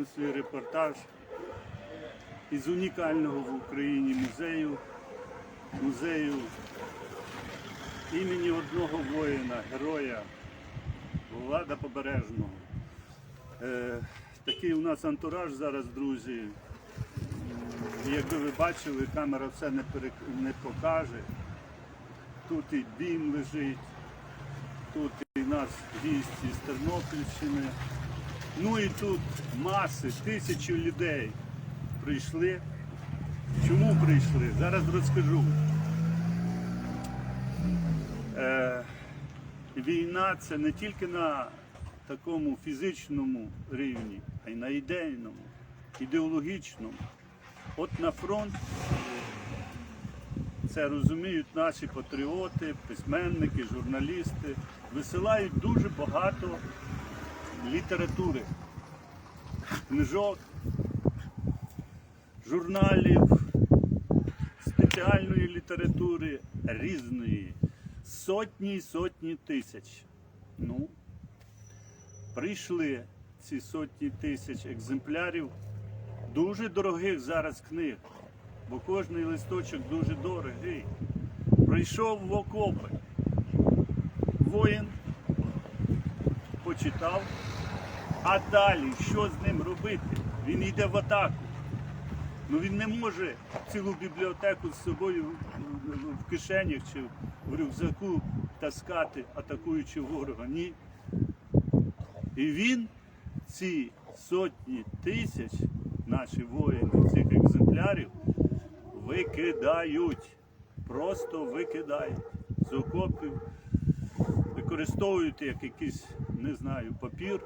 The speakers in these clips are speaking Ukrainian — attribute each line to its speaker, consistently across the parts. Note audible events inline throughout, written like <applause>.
Speaker 1: проведемо свій репортаж із унікального в Україні музею, музею імені одного воїна, героя Влада Побережного. Е, такий у нас антураж зараз, друзі. Якби ви бачили, камера все не, перек- не покаже. Тут і дім лежить, тут і наш гість із Тернопільщини. Ну і тут маси, тисячі людей прийшли. Чому прийшли? Зараз розкажу. Е, війна це не тільки на такому фізичному рівні, а й на ідейному, ідеологічному. От на фронт це розуміють наші патріоти, письменники, журналісти, висилають дуже багато літератури, книжок, журналів, спеціальної літератури різної, сотні і сотні тисяч. Ну, прийшли ці сотні тисяч екземплярів дуже дорогих зараз книг, бо кожний листочок дуже дорогий. Прийшов в окопи. Воїн почитав, а далі що з ним робити? Він йде в атаку. Ну він не може цілу бібліотеку з собою в- в- в кишенях чи в рюкзаку таскати, атакуючи ворога. Ні. І він ці сотні тисяч, наші воїни, цих екземплярів викидають. Просто викидають з окопів, використовують як якийсь, не знаю, папір.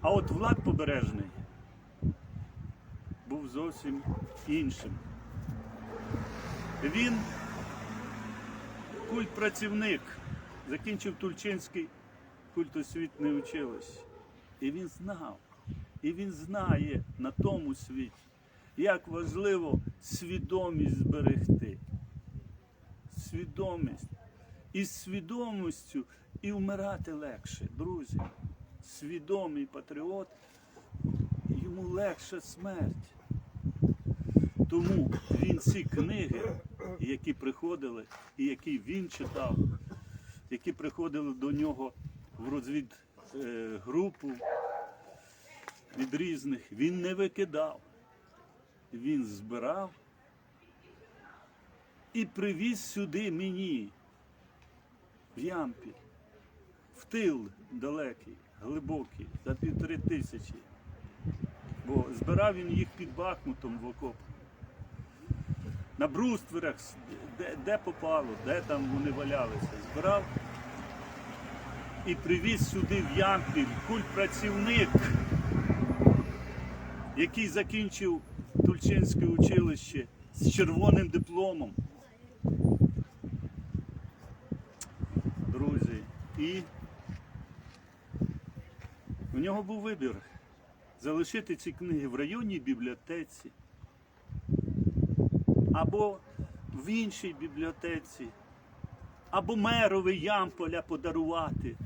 Speaker 1: А от Влад Побережний був зовсім іншим. Він культпрацівник, закінчив Тульчинський культосвітне училище. І він знав, і він знає на тому світі, як важливо свідомість зберегти. Свідомість. І з свідомістю і вмирати легше, друзі. Свідомий патріот, йому легша смерть. Тому він ці книги, які приходили, і які він читав, які приходили до нього в розвідгрупу від різних, він не викидав. Він збирав і привіз сюди мені, в Ямпіль, в тил далекий, глибокий, за півтори тисячі. Бо збирав він їх під Бахмутом в окоп. На брустверах, де, де попало, де там вони валялися. Збирав і привіз сюди в Ямпіль культпрацівник, який закінчив Тульчинське училище з червоним дипломом. Друзі, і у нього був вибір залишити ці книги в районній бібліотеці або в іншій бібліотеці, або мерові Ямполя подарувати.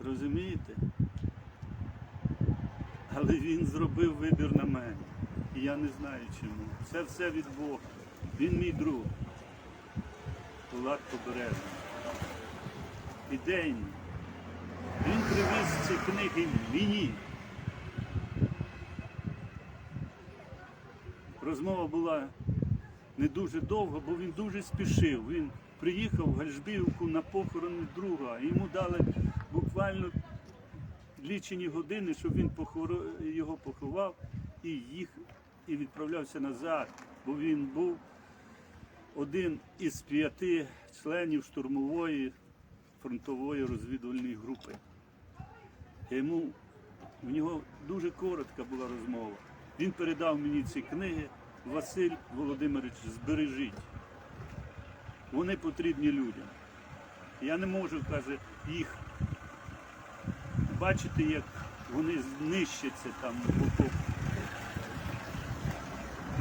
Speaker 1: Розумієте? Але він зробив вибір на мене. І я не знаю чому. Це все від Бога. Він мій друг. Влад Побережний. Ідейний. Він привіз ці книги мені. Розмова була не дуже довго, бо він дуже спішив. Він приїхав в Гальжбівку на похорони друга. Йому дали буквально лічені години, щоб він його поховав і їх і відправлявся назад, бо він був один із п'яти членів штурмової фронтової розвідувальної групи. Йому в нього дуже коротка була розмова. Він передав мені ці книги. Василь Володимирович, збережіть. Вони потрібні людям. Я не можу, каже, їх бачити, як вони знищаться там в окопах.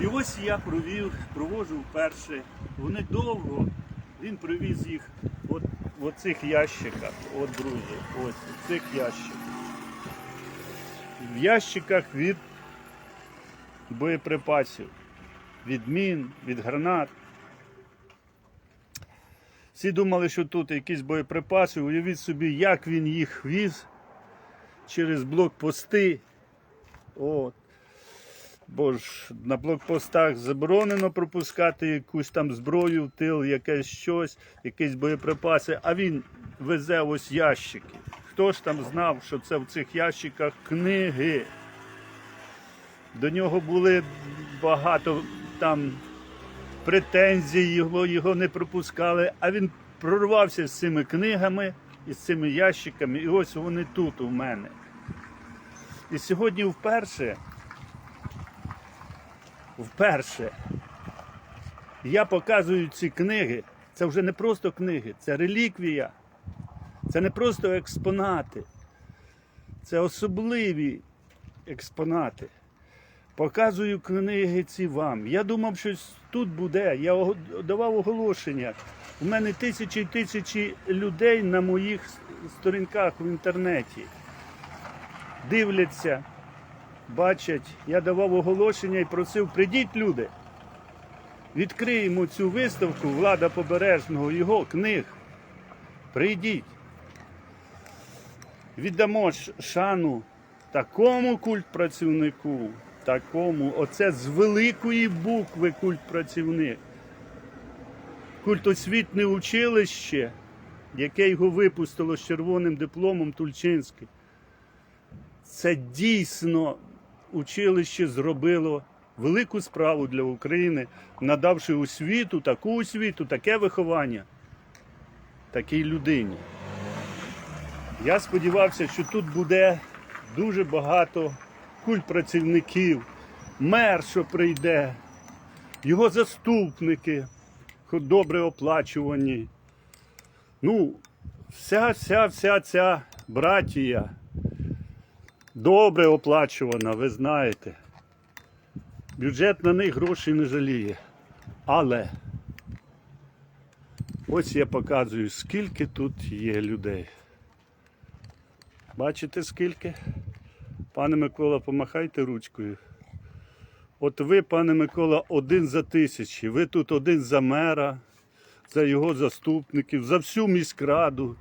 Speaker 1: І ось я провів, провожу вперше. Вони довго, він привіз їх в оцих ящиках. От, друзі, ось в цих ящиках. в ящиках від боєприпасів, від мін, від гранат. Всі думали, що тут якісь боєприпаси. Уявіть собі, як він їх віз через блокпости. От. Бо ж на блокпостах заборонено пропускати якусь там зброю тил, якесь щось, якісь боєприпаси, а він везе ось ящики. Хто ж там знав, що це в цих ящиках книги? До нього були багато там претензій, його, його не пропускали, а він прорвався з цими книгами і з цими ящиками, і ось вони тут у мене. І сьогодні вперше, вперше я показую ці книги. Це вже не просто книги, це реліквія. Це не просто експонати. Це особливі експонати. Показую книги ці вам. Я думав, що тут буде. Я давав оголошення. У мене тисячі і тисячі людей на моїх сторінках в інтернеті. Дивляться, бачать. Я давав оголошення і просив, прийдіть люди. Відкриємо цю виставку Влада Побережного, його книг. Прийдіть. Віддамо шану такому культпрацівнику, такому, оце з великої букви культпрацівник. Культосвітне училище, яке його випустило з червоним дипломом Тульчинський. Це дійсно училище зробило велику справу для України, надавши освіту, таку освіту, таке виховання такій людині. Я сподівався, що тут буде дуже багато культпрацівників, мер, що прийде, його заступники, добре оплачувані. Ну, вся, вся, вся ця братія добре оплачувана, ви знаєте. Бюджет на них грошей не жаліє. Але ось я показую, скільки тут є людей. Бачите скільки? Пане Микола, помахайте ручкою. От ви, пане Микола, один за тисячі. Ви тут один за мера, за його заступників, за всю міськраду.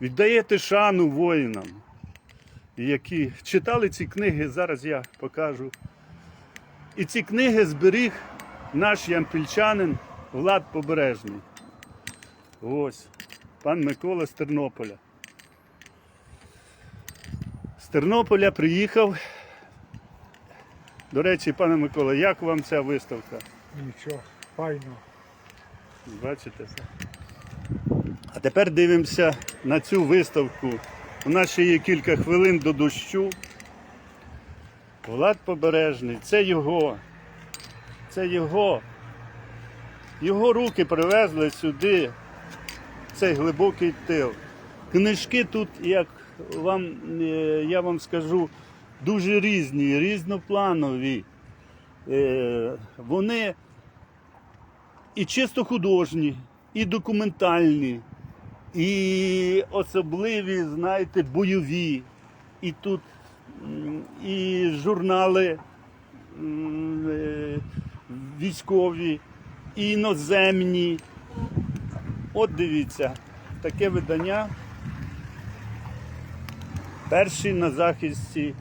Speaker 1: Віддаєте шану воїнам, які читали ці книги, зараз я покажу. І ці книги зберіг наш ямпільчанин Влад Побережний. Ось, пан Микола з Тернополя. З Тернополя приїхав. До речі, пане Микола, як вам ця виставка?
Speaker 2: Нічого, файно.
Speaker 1: Бачите? А тепер дивимося на цю виставку. У нас ще є кілька хвилин до дощу. Влад Побережний, це його. Це його. Його руки привезли сюди, цей глибокий тил. Книжки тут, як вам, е, я вам скажу, дуже різні, різнопланові. Е, Вони і чисто художні, і документальні, і особливі, знаєте, бойові. І тут і журнали е, військові, і іноземні. От дивіться, таке видання. Перший на захисті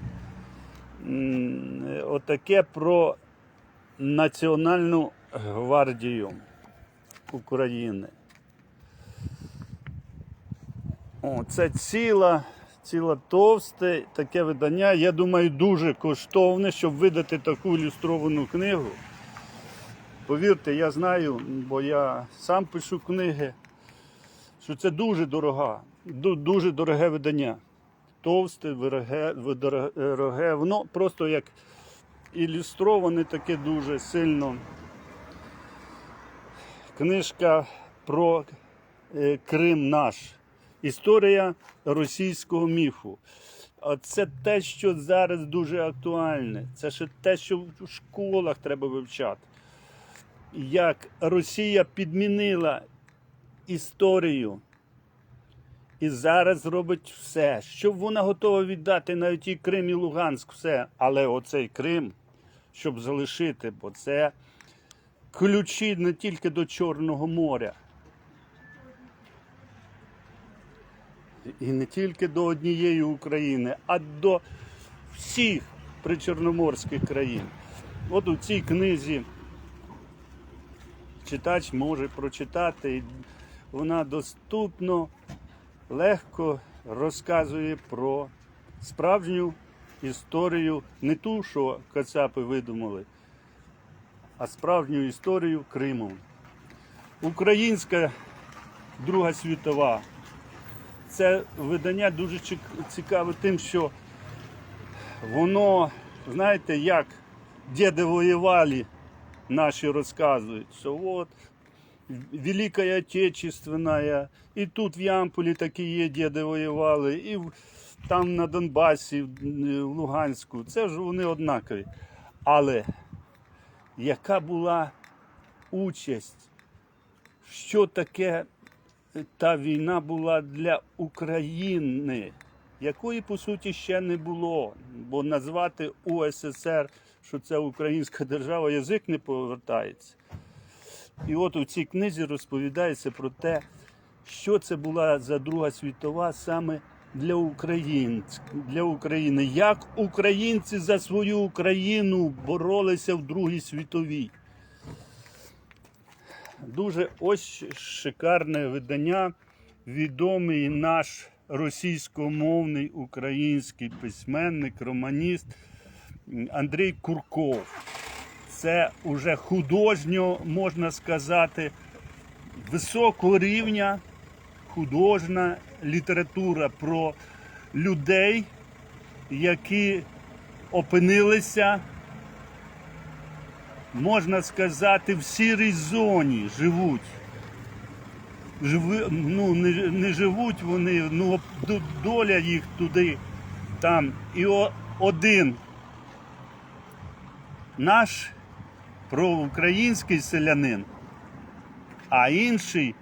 Speaker 1: отаке про Національну гвардію України. О, це ціла, ціла товсте таке видання. Я думаю, дуже коштовне, щоб видати таку ілюстровану книгу. Повірте, я знаю, бо я сам пишу книги, що це дуже дорога, дуже дороге видання. Товсте, вироге, дороге, воно просто як ілюстроване таке дуже сильно. Книжка про е, Крим наш. Історія російського міфу. Це те, що зараз дуже актуальне. Це ще те, що в школах треба вивчати. Як Росія підмінила історію І зараз робить все, щоб вона готова віддати навіть і Крим і Луганськ, все. Але оцей Крим, щоб залишити, бо це ключі не тільки до Чорного моря. І не тільки до однієї України, а до всіх причорноморських країн. От у цій книзі читач може прочитати, вона доступно, легко розказує про справжню історію, не ту, що Кацапи видумали, а справжню історію Криму. Українська Друга світова. Це видання дуже цікаве тим, що воно, знаєте, як діди воювали, наші розказують, що от Велика Отечественная, і тут в Ямполі такі є діди воювали, і там на Донбасі, в в Луганську. Це ж вони однакові. Але яка була участь, що таке та війна була для України, якої по суті ще не було. Бо назвати УССР, що це українська держава, язик не повертається. І от у цій книзі розповідається про те, що це була за Друга світова саме для України, для України. Як українці за свою Україну боролися в Другій світовій. Дуже ось шикарне видання. Відомий наш російськомовний український письменник, романіст Андрій Курков. Це уже художньо, можна сказати, високого рівня художня література про людей, які опинилися можна сказати, в сірій зоні живуть. Живи, ну, не, не живуть вони, ну доля їх туди, там. І о, один наш проукраїнський селянин, а інший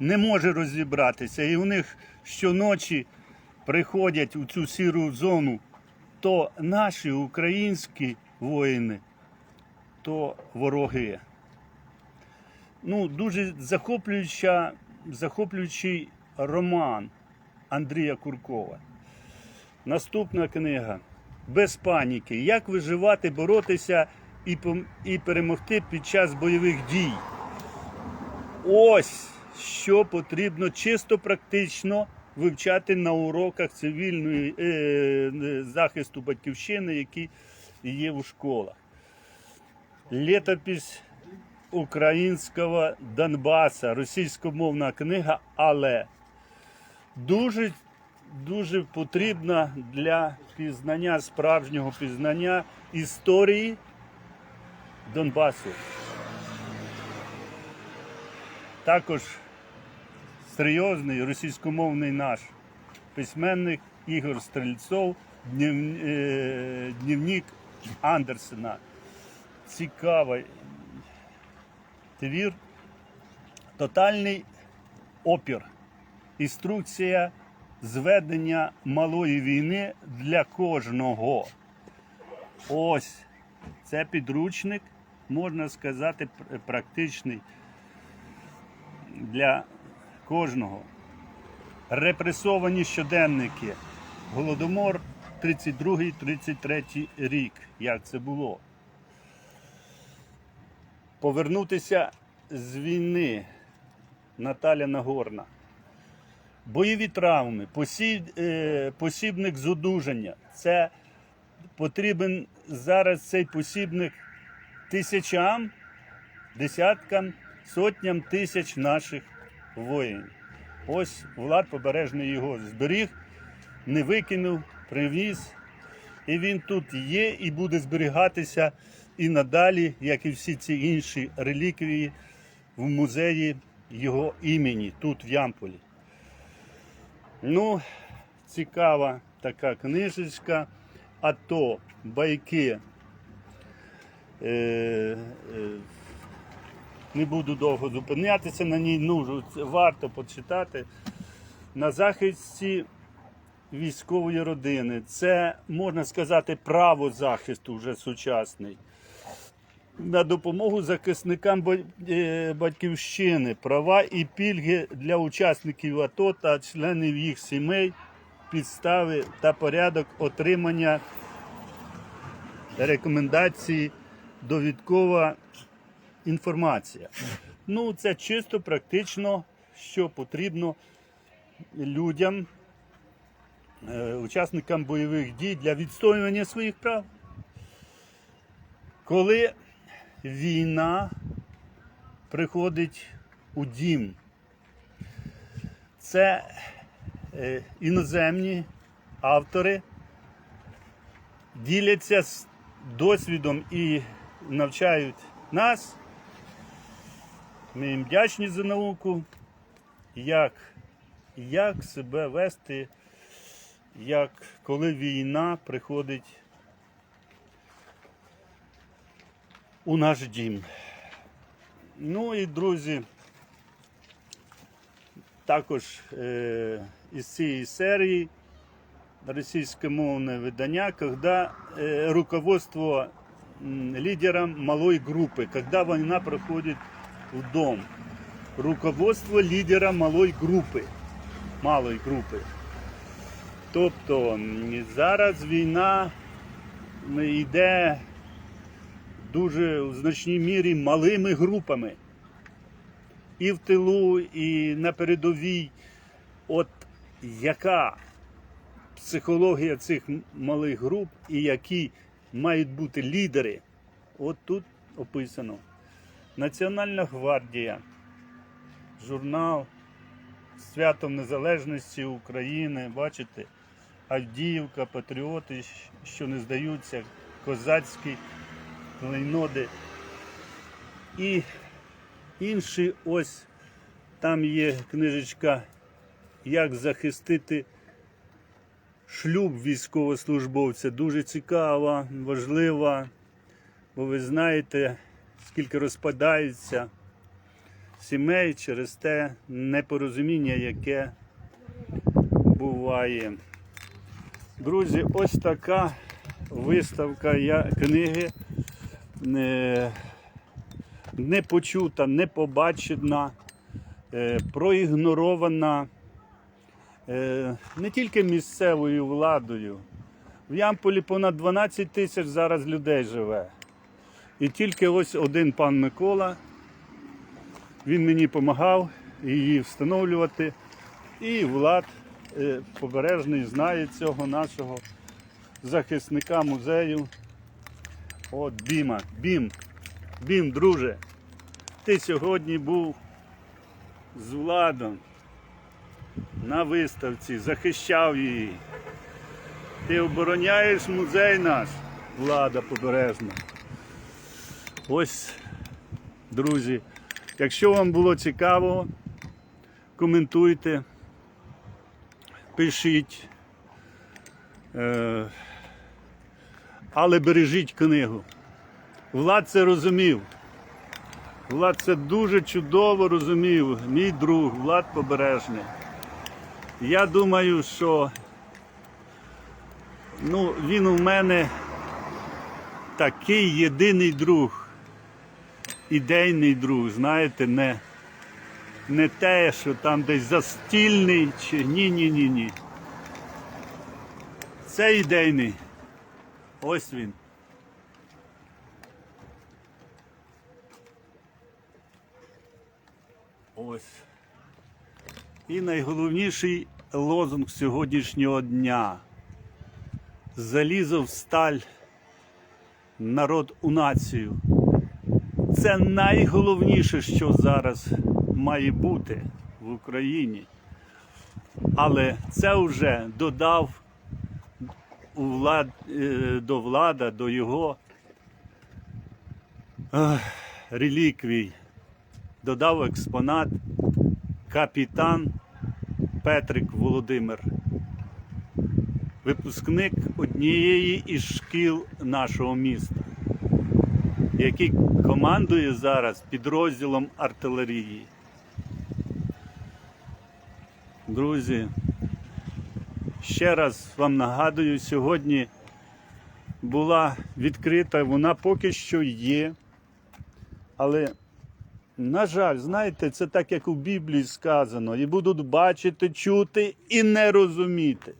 Speaker 1: не може розібратися. І у них щоночі приходять у цю сіру зону то наші українські воїни, то вороги. Ну, дуже захоплююча, захоплюючий роман Андрія Куркова. Наступна книга Без паніки. Як виживати, боротися і, і перемогти під час бойових дій. Ось що потрібно чисто практично вивчати на уроках цивільної е, е, захисту батьківщини, які є у школах. Літопись українського Донбаса, російськомовна книга, але дуже, дуже потрібна для пізнання справжнього пізнання історії Донбасу. Також серйозний російськомовний наш письменник Ігор Стрельцов, дневник Андерсена. Цікавий твір. Тотальний опір. Інструкція зведення малої війни для кожного. Ось це підручник, можна сказати, практичний для кожного. Репресовані щоденники. Голодомор 32-33 рік. Як це було? Повернутися з війни. Наталя Нагорна. Бойові травми, посіб, е, посібник з одужання. Це потрібен зараз цей посібник тисячам, десяткам, сотням тисяч наших воїнів. Ось Влад Побережний його зберіг, не викинув, привіз. І він тут є і буде зберігатися і надалі, як і всі ці інші реліквії в музеї його імені тут, в Ямполі. Ну, цікава така книжечка. А то байки е, е, Не буду довго зупинятися на ній. Ну, варто почитати. На захисті військової родини. Це, можна сказати, право захисту вже сучасний. На допомогу захисникам е, батьківщини, права і пільги для учасників АТО та членів їх сімей, підстави та порядок отримання рекомендації, довідкова інформація. Ну, це чисто практично, що потрібно людям, е, учасникам бойових дій для відстоювання своїх прав. Коли війна приходить у дім, це е, іноземні автори діляться з досвідом і навчають нас. Ми їм вдячні за науку, як, як себе вести, як коли війна приходить у наш дім. Ну і друзі, також е, із цієї серії російськомовное видання, когда э, руководство м, лидером малой группы, когда война проходит в дом. Руководство лідера малої групи. Малої групи. Тобто зараз війна йде дуже в значній мірі малими групами. І в тилу, і на передовій. От яка психологія цих малих груп і які мають бути лідери. От тут описано. Національна гвардія, журнал Свято Незалежності України, бачите, Авдіївка, патріоти, що не здаються, козацькі клейноди. І інші ось там є книжечка Як захистити шлюб військовослужбовця. Дуже цікава, важлива, бо ви знаєте, скільки розпадається сімей через те непорозуміння, яке буває. Друзі, ось така виставка книги. Не, не почута, не побачена, е, проігнорована е, не тільки місцевою владою. В Ямполі понад 12 тисяч зараз людей живе. І тільки ось один пан Микола, він мені допомагав її встановлювати. І Влад е, Побережний знає цього нашого захисника музею. От Біма. Бім. Бім, друже. Ти сьогодні був з Владом на виставці, захищав її. Ти обороняєш музей наш, влада побережна. Ось, друзі, якщо вам було цікаво, коментуйте, пишіть, е, але бережіть книгу. Влад це розумів. Влад це дуже чудово розумів. Мій друг, Влад Побережний. Я думаю, що ну, він у мене такий єдиний друг, ідейний друг, знаєте, не, не те, що там десь застільний чи ні, ні, ні, ні. Це ідейний. Ось він. Ось. І найголовніший лозунг сьогоднішнього дня. Залізо в сталь, народ у націю. Це найголовніше, що зараз має бути в Україні. Але це вже додав у влад, е, до влада, до його реліквій. Додав експонат капітан Петрик Володимир, випускник однієї із шкіл нашого міста. Який командує зараз підрозділом артилерії. Друзі, ще раз вам нагадую, сьогодні була відкрита, вона поки що є. Але, на жаль, знаєте, це так, як у Біблії сказано, і будуть бачити, чути і не розуміти.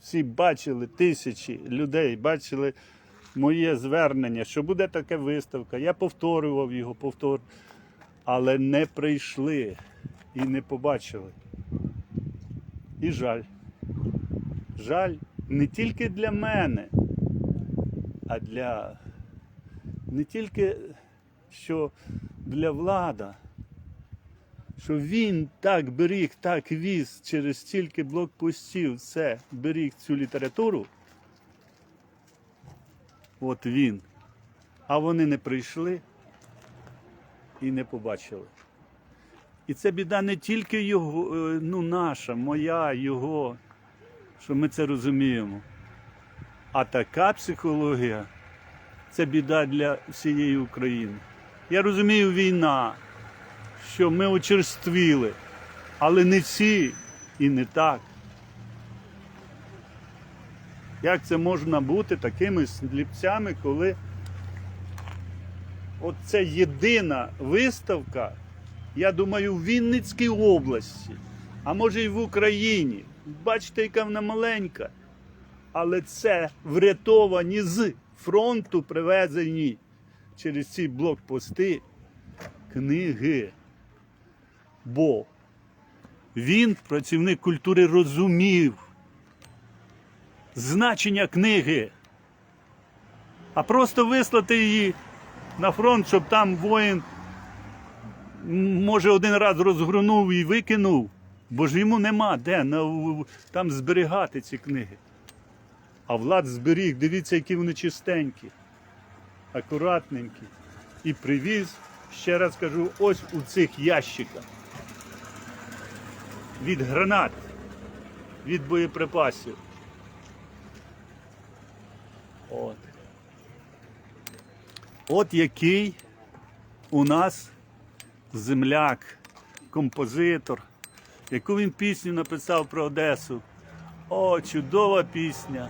Speaker 1: Всі бачили тисячі людей, бачили моє звернення, що буде така виставка. Я повторював його, повтор, але не прийшли і не побачили. І жаль. Жаль не тільки для мене, а для не тільки що для влада, що він так беріг, так віз через стільки блокпостів, все, беріг цю літературу. От він. А вони не прийшли і не побачили. І це біда не тільки його, е, ну, наша, моя, його, що ми це розуміємо. А така психологія це біда для всієї України. Я розумію, війна, що ми очерствіли, але не всі і не так. Як це можна бути такими сліпцями, коли от це єдина виставка, я думаю, в Вінницькій області, а може й в Україні. Бачите, яка вона маленька. Але це врятовані з фронту привезені через ці блокпости книги. Бо він, працівник культури, розумів значення книги, а просто вислати її на фронт, щоб там воїн, може, один раз розгорнув і викинув, бо ж йому нема де там зберігати ці книги. А влад зберіг, дивіться, які вони чистенькі, акуратненькі. І привіз, ще раз кажу, ось у цих ящиках. Від гранат, від боєприпасів. От. От який у нас земляк, композитор, яку він пісню написав про Одесу. О, чудова пісня.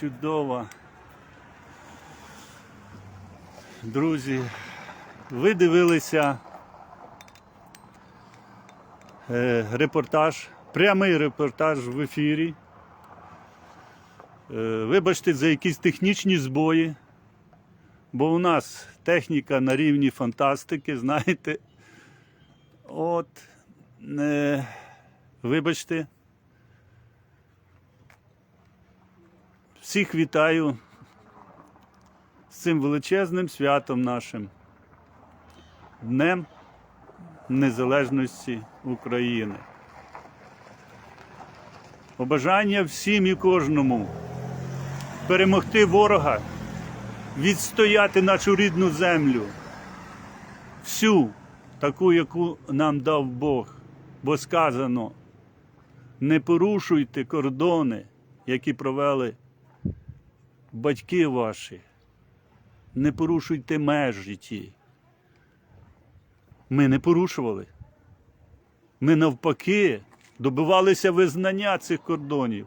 Speaker 1: Чудова. Друзі, ви дивилися е, репортаж, прямий репортаж в ефірі. Е, вибачте за якісь технічні збої, бо у нас техніка на рівні фантастики, знаєте. От, е, вибачте. Всіх вітаю з цим величезним святом нашим Днем Незалежності України. Побажання всім і кожному перемогти ворога, відстояти нашу рідну землю, всю таку, яку нам дав Бог, бо сказано, не порушуйте кордони, які провели батьки ваші, не порушуйте межі ті. Ми не порушували. Ми навпаки добивалися визнання цих кордонів.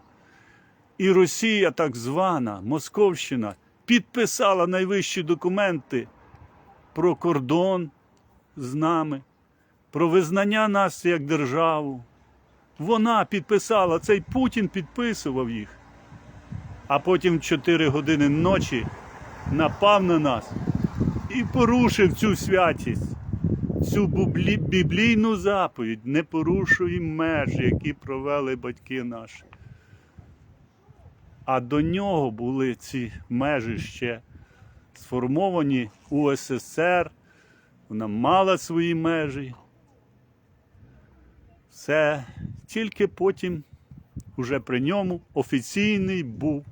Speaker 1: І Росія, так звана, Московщина, підписала найвищі документи про кордон з нами, про визнання нас як державу. Вона підписала, цей Путін підписував їх а потім в 4 години ночі напав на нас і порушив цю святість, цю біблійну заповідь. Не порушуй межі, які провели батьки наші. А до нього були ці межі ще сформовані у СССР. Вона мала свої межі. Все тільки потім, уже при ньому, офіційний був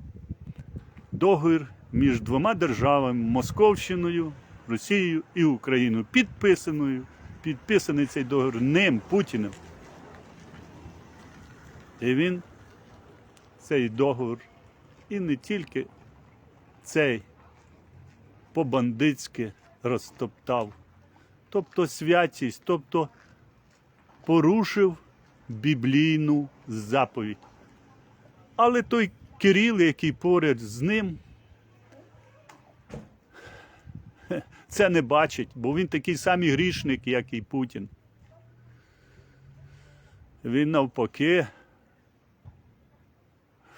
Speaker 1: договір між двома державами Московщиною, Росією і Україною, підписаною, підписаний цей договір ним, Путіним. І він цей договір, і не тільки цей по-бандитськи розтоптав. Тобто святість, тобто порушив біблійну заповідь. Але той Кирил, який поряд з ним, <laughs> це не бачить, бо він такий самий грішник, як і Путін. Він навпаки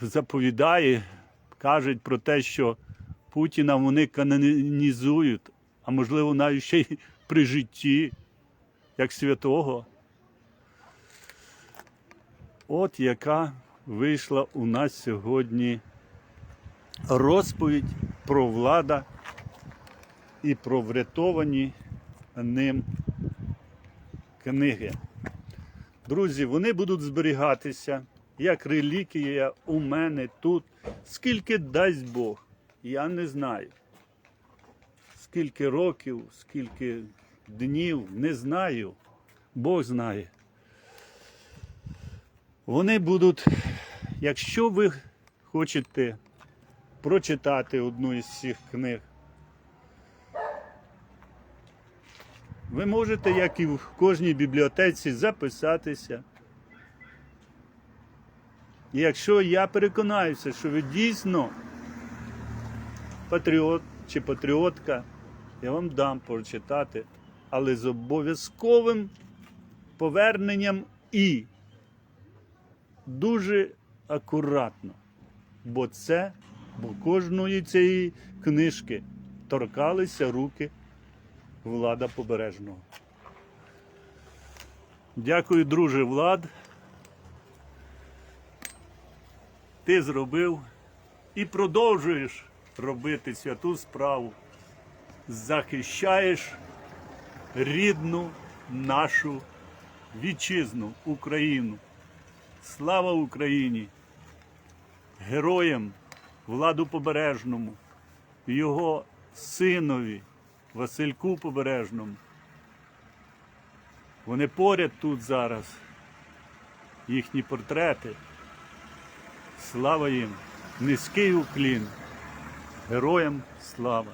Speaker 1: заповідає, каже про те, що Путіна вони канонізують, а можливо навіть ще й при житті, як святого. От яка вийшла у нас сьогодні розповідь про влада і про врятовані ним книги. Друзі, вони будуть зберігатися як реліквія у мене тут. Скільки дасть Бог, я не знаю. Скільки років, скільки днів, не знаю. Бог знає. Вони будуть, якщо ви хочете прочитати одну із цих книг, ви можете, як і в кожній бібліотеці, записатися. І якщо я переконаюся, що ви дійсно патріот чи патріотка, я вам дам прочитати, але з обов'язковим поверненням і дуже акуратно. Бо це, бо кожної цієї книжки торкалися руки влада побережного. Дякую, друже Влад. Ти зробив і продовжуєш робити святу справу. Захищаєш рідну нашу вітчизну Україну. Слава Україні! Героям Владу Побережному, його синові Васильку Побережному. Вони поряд тут зараз, їхні портрети. Слава їм! Низький уклін! Героям слава!